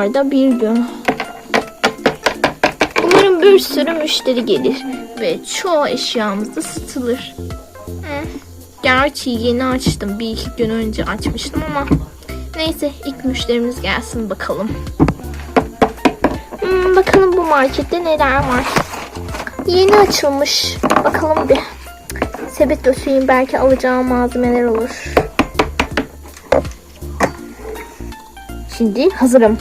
Minişmar'da bir gün. Umarım bir sürü müşteri gelir ve çoğu eşyamız da satılır. Eh, Gerçi yeni açtım. Bir iki gün önce açmıştım ama neyse ilk müşterimiz gelsin bakalım. Hmm, bakalım bu markette neler var. Yeni açılmış. Bakalım bir. Sepet döşeyim belki alacağım malzemeler olur. Şimdi hazırım.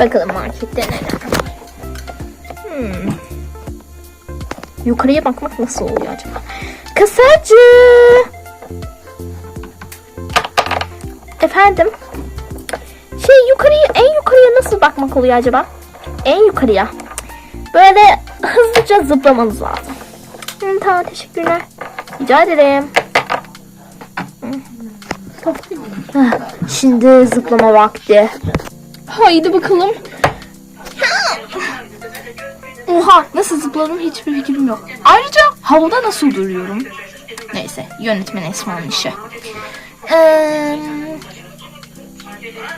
Bakalım markette neler var. Hmm. Yukarıya bakmak nasıl oluyor acaba? Kasacı! Efendim? Şey yukarıya en yukarıya nasıl bakmak oluyor acaba? En yukarıya. Böyle hızlıca zıplamanız lazım. Hı, tamam teşekkürler. Rica ederim. Şimdi zıplama vakti. Haydi bakalım. Oha nasıl zıpladım hiçbir fikrim yok. Ayrıca havada nasıl duruyorum? Neyse yönetmen Esma'nın işi.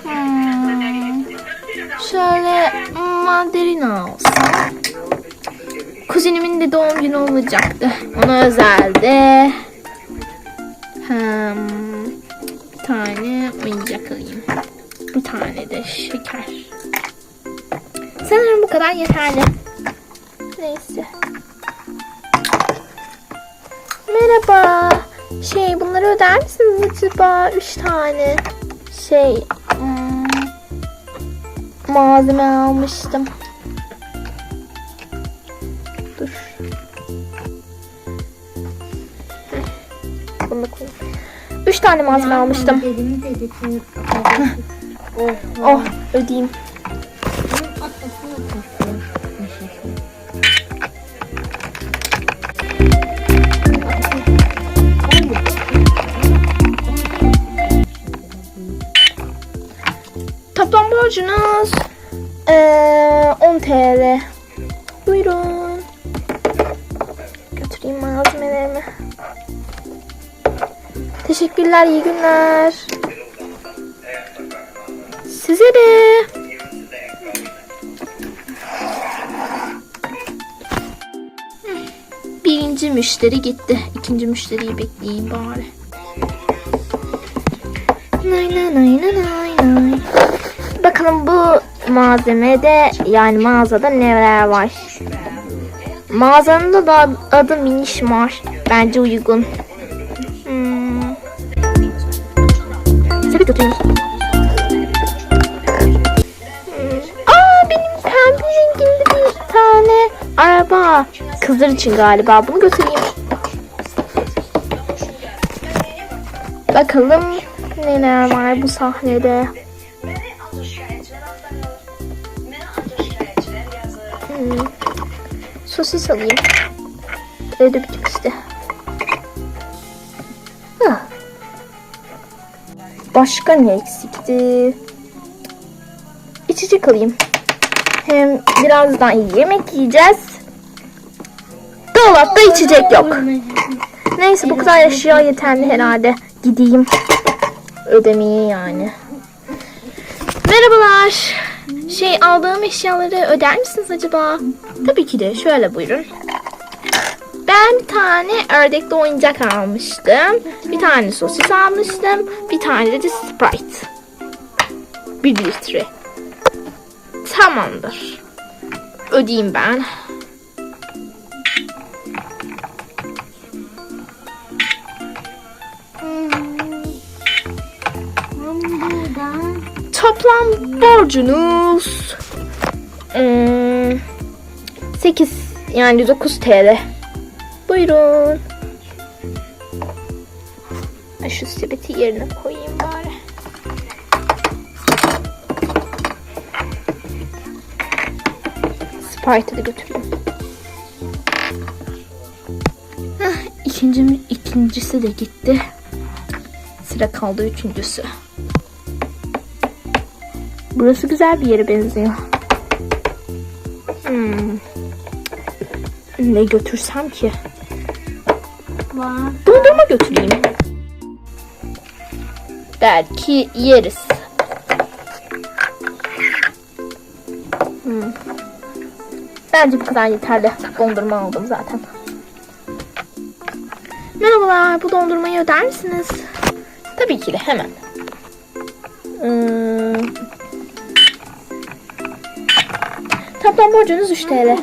Hmm, şöyle mandalina alsam. Kuzenimin de doğum günü olacaktı. Ona özelde. Hmm, bir tane oyuncak alayım. Bir tane de şeker. Sanırım bu kadar yeterli. Neyse. Merhaba. Şey bunları öder misiniz acaba? Üç tane. Şey hmm, malzeme almıştım. Dur. Bunu koyayım. Üç tane malzeme almıştım. Oh, ödeyeyim. Toplam borcunuz eee 10 TL. Buyurun. Götüreyim malzemelerimi. Teşekkürler, iyi günler. Size de. Birinci müşteri gitti. İkinci müşteriyi bekleyeyim bari. Nay nay nay nay nay. Bakalım bu malzemede yani mağazada neler var. Mağazanın da adı Minişmar. Bence uygun. Hmm. Sepet atıyoruz. Araba. Kızlar için galiba. Bunu götüreyim. Bakalım neler var bu sahnede. Hmm. Sosis alayım. Evde bitmişti. Hah. Başka ne eksikti? İçecek alayım. Hem birazdan yemek yiyeceğiz. Dolapta içecek yok. Neyse bu kadar eşya yeterli herhalde. Gideyim. Ödemeye yani. Merhabalar. Şey aldığım eşyaları öder misiniz acaba? Tabii ki de. Şöyle buyurun. Ben bir tane ördekli oyuncak almıştım. Bir tane sosis almıştım. Bir tane de Sprite. Bir litre. Tamamdır. Ödeyeyim ben. Toplam borcunuz hmm, 8 yani 9 TL. Buyurun. Şu sepeti yerine koyayım bari. Sprite'ı da götüreyim. Hah, ikinci, ikincisi de gitti. Sıra kaldı üçüncüsü. Burası güzel bir yere benziyor. Hmm. Ne götürsem ki? Dondurma götüreyim. Belki yeriz. Hmm. Bence bu kadar yeterli. Dondurma aldım zaten. Merhabalar, bu dondurmayı öder misiniz? Tabii ki de hemen. Hmm. Toplam borcunuz 3 TL.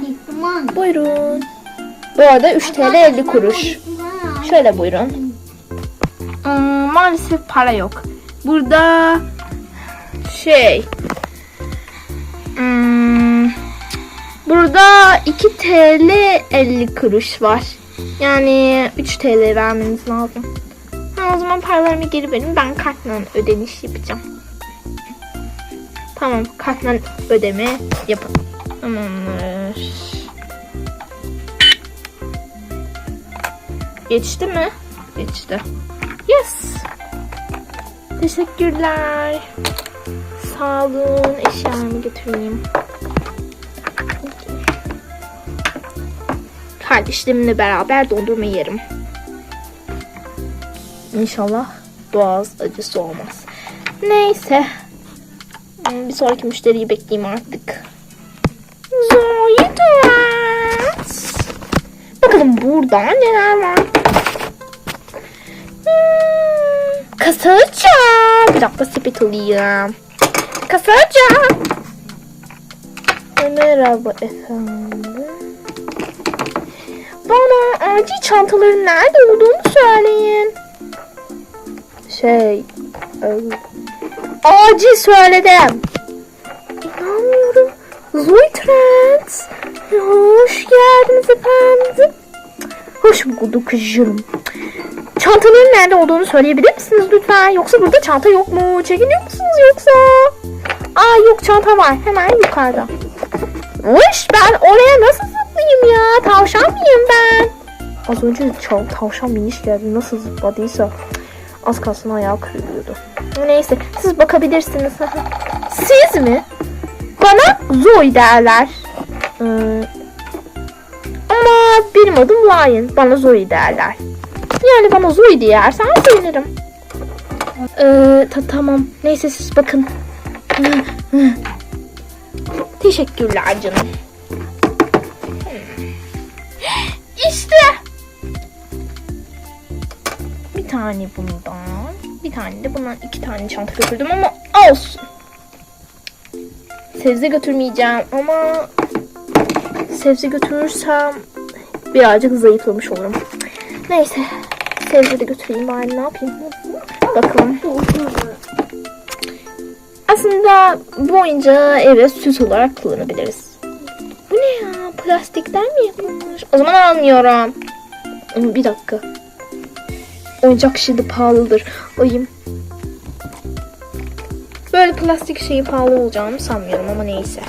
Buyurun. Bu arada 3 TL 50 kuruş. Şöyle buyurun. Hmm, maalesef para yok. Burada şey hmm, burada 2 TL 50 kuruş var. Yani 3 TL vermeniz lazım. Ha, o zaman paralarımı geri verin. Ben kartla ödeniş yapacağım. Tamam kartla ödeme yapın. Tamamdır. Geçti mi? Geçti. Yes. Teşekkürler. Sağ olun. Eşyalarımı götüreyim. Kardeşlerimle beraber dondurma yerim. İnşallah boğaz acısı olmaz. Neyse. Bir sonraki müşteriyi bekleyeyim artık. Duras. Bakalım burada neler var. Hmm, kasacı. Bir dakika sepet alayım. Kasacı. Merhaba efendim. Bana acil çantaların nerede olduğunu söyleyin. Şey... e, Acil söyledim. İnanmıyorum. Zoe Trent. Hoş geldiniz efendim. Hoş bulduk kızım. Çantaların nerede olduğunu söyleyebilir misiniz lütfen? Yoksa burada çanta yok mu? Çekiniyor musunuz yoksa? Aa yok çanta var. Hemen yukarıda. Hoş ben oraya nasıl zıplayayım ya? Tavşan mıyım ben? Az önce çal, tavşan miniş geldi. Nasıl zıpladıysa az kalsın ayağı kırılıyordu. Neyse siz bakabilirsiniz. siz mi? Bana Zoe derler. Ee, ama benim adım Lion. Bana Zoe derler. Yani bana Zoe diyersen sevinirim. Ee, ta- tamam. Neyse siz bakın. Teşekkürler canım. İşte. Bir tane bundan. Bir tane de bundan iki tane çanta götürdüm ama olsun. Sebze götürmeyeceğim ama sebze götürürsem birazcık zayıflamış olurum. Neyse sebze de götüreyim bari ne yapayım. Bakalım. Aslında bu oyuncağı eve süs olarak kullanabiliriz. Bu ne ya? Plastikten mi yapılmış? O zaman almıyorum. Ama Bir dakika. Oyuncak şimdi pahalıdır. Ayım. Böyle plastik şeyi pahalı olacağını sanmıyorum ama neyse.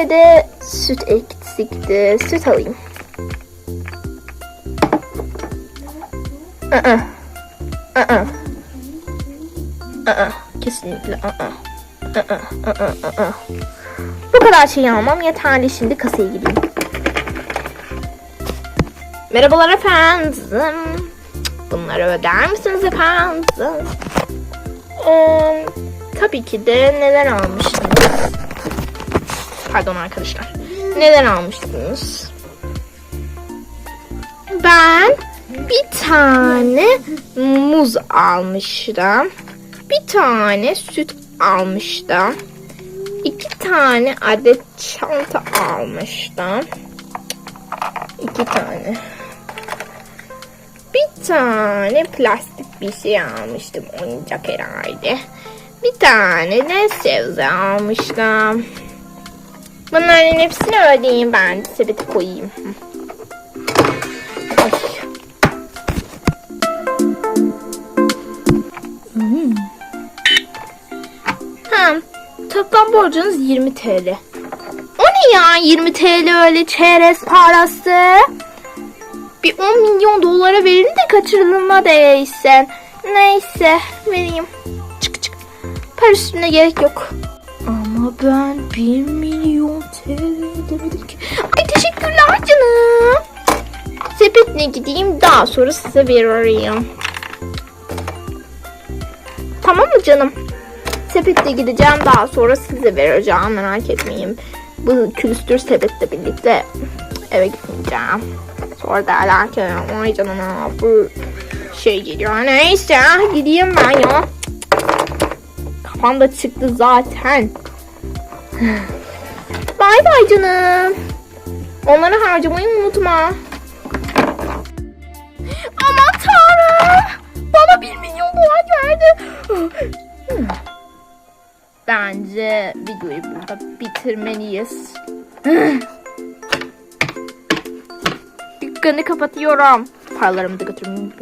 Evde süt eksikti. Süt alayım. Aa. Aa. Aa. Kesinlikle aa. Aa. Aa. Aa. Bu kadar şey almam yeterli. Şimdi kasaya gideyim. Merhabalar efendim. Bunları öder misiniz efendim? Ee, tabii ki de neler almıştınız? Pardon arkadaşlar. Neler almıştınız? Ben bir tane muz almıştım. Bir tane süt almıştım. İki tane adet çanta almıştım. İki tane. Bir tane plastik bir şey almıştım. Oyuncak herhalde. Bir tane de sebze almıştım. Bunların hepsini ödeyeyim ben. Sepete koyayım. Ay. Hmm. Ha, toplam borcunuz 20 TL. O ne ya 20 TL öyle çerez parası? Bir 10 milyon dolara verin de kaçırılma değilsin. Neyse vereyim. Çık çık. Para üstüne gerek yok. Ama ben 1 milyon TL demedim ki. Ay teşekkürler canım. Sepetle gideyim daha sonra size veririm. Tamam mı canım? Sepette gideceğim daha sonra size vereceğim merak etmeyin. Bu külüstür sepetle birlikte eve gitmeyeceğim. Sonra derler ki ay canına bu şey geliyor. Neyse gideyim ben ya. Kafam da çıktı zaten. Bay bay canım. Onları harcamayı unutma. Aman tanrım. Bana bir milyon dolar verdi. Bence videoyu burada bitirmeliyiz. Dükkanı kapatıyorum. Paralarımı da götürmeyi.